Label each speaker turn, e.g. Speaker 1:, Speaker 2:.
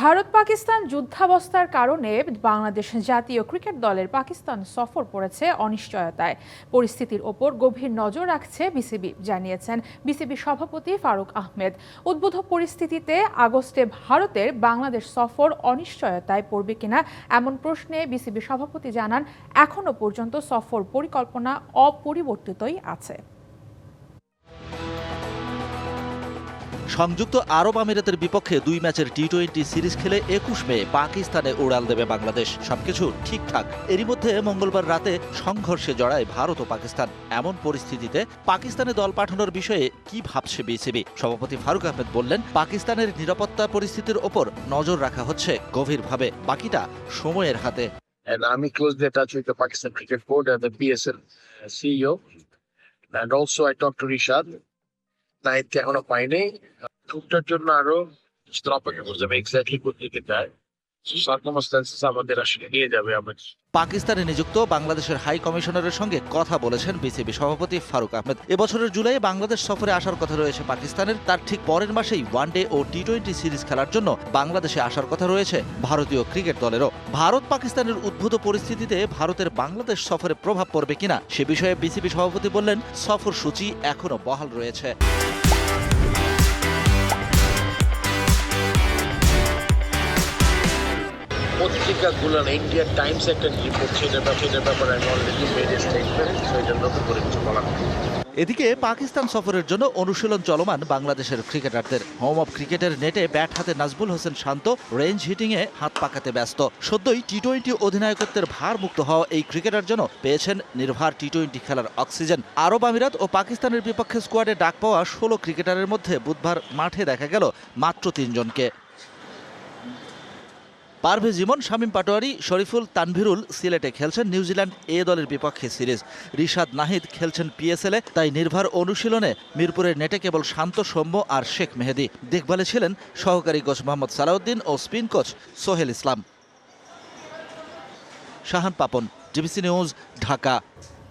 Speaker 1: ভারত পাকিস্তান যুদ্ধাবস্থার কারণে বাংলাদেশ জাতীয় ক্রিকেট দলের পাকিস্তান সফর পড়েছে অনিশ্চয়তায়। পরিস্থিতির ওপর গভীর নজর রাখছে বিসিবি, জানিয়েছেন বিসিবি সভাপতি ফারুক আহমেদ। উদ্ভূত পরিস্থিতিতে আগস্টে ভারতের বাংলাদেশ সফর অনিশ্চয়তায় পড়বে কিনা এমন প্রশ্নে বিসিবি সভাপতি জানান এখনও পর্যন্ত সফর পরিকল্পনা অপরিবর্তিতই আছে।
Speaker 2: সংযুক্ত আরব আমিরাতের বিপক্ষে দুই ম্যাচের টি টোয়েন্টি সিরিজ খেলে একুশ মে পাকিস্তানে উড়াল দেবে বাংলাদেশ। সবকিছু ঠিকঠাক। এরই মধ্যে মঙ্গলবার রাতে সংঘর্ষে জড়ায় ভারত ও পাকিস্তান। এমন পরিস্থিতিতে পাকিস্তানে দল পাঠানোর বিষয়ে কি ভাবছে বিসিবি? সভাপতি ফারুক আহমেদ বললেন, পাকিস্তানের নিরাপত্তা পরিস্থিতির ওপর নজর রাখা হচ্ছে গভীরভাবে। বাকিটা সময়ের হাতে।
Speaker 3: And I'm closely attached with the Pakistan Cricket Board and the PSL CEO. And also I talked to Rishad. এখনও পাইনি। টুকটার জন্য আরও অপেক্ষা করতে হবে। এক্স্যাক্টলি যায় আমাদের
Speaker 2: পাকিস্তানে নিযুক্ত বাংলাদেশের হাই কমিশনারের সঙ্গে কথা বলেছেন বিসিবি সভাপতি ফারুক আহমেদ। এবছরের জুলাই বাংলাদেশ সফরে আসার কথা রয়েছে পাকিস্তানের। তার ঠিক পরের মাসেই ওয়ানডে ও টি টোয়েন্টি সিরিজ খেলার জন্য বাংলাদেশে আসার কথা রয়েছে ভারতীয় ক্রিকেট দলেরও। ভারত পাকিস্তানের উদ্ভূত পরিস্থিতিতে ভারতের বাংলাদেশ সফরে প্রভাব পড়বে কিনা সে বিষয়ে বিসিবি সভাপতি বললেন সফর সূচি এখনও বহাল রয়েছে।
Speaker 3: পত্রিকাগুলো ইন্ডিয়ান টাইমস একটা রিপোর্ট সেটার ব্যাপারে ব্যাপারে আমি অলরেডি মেড স্টেটমেন্ট সো এটা নতুন করে
Speaker 2: এদিকে পাকিস্তান সফরের জন্য অনুশীলন চলমান বাংলাদেশের ক্রিকেটারদের। হোম অফ ক্রিকেটের নেটে ব্যাট হাতে নাজবুল হোসেন শান্ত রেঞ্জ হিটিংয়ে হাত পাকাতে ব্যস্ত। সদ্যই টি টোয়েন্টি অধিনায়কত্বের ভার মুক্ত হওয়া এই ক্রিকেটার জন্য পেয়েছেন নির্ভার টি টোয়েন্টি খেলার অক্সিজেন। আরব আমিরাত ও পাকিস্তানের বিপক্ষে স্কোয়াডে ডাক পাওয়া ষোলো ক্রিকেটারের মধ্যে বুধবার মাঠে দেখা গেল মাত্র তিনজনকে। পারভেজ জীবন শামীম পাটোয়ারি, শরীফুল তানভিরুল সিলেটে খেলছেন নিউজিল্যান্ড এ দলের বিপক্ষে সিরিজ। রিশাদ নাহিদ খেলছেন পিএসএলে তাই নির্ভর অনুশীলনে মিরপুরের নেটে কেবল শান্ত সৌম্য আর শেখ মেহেদি। দেখভালে ছিলেন সহকারী কোচ মোহাম্মদ সালাউদ্দিন ও spin coach Sohel Islam. Shahan Papon, DBC news, Dhaka.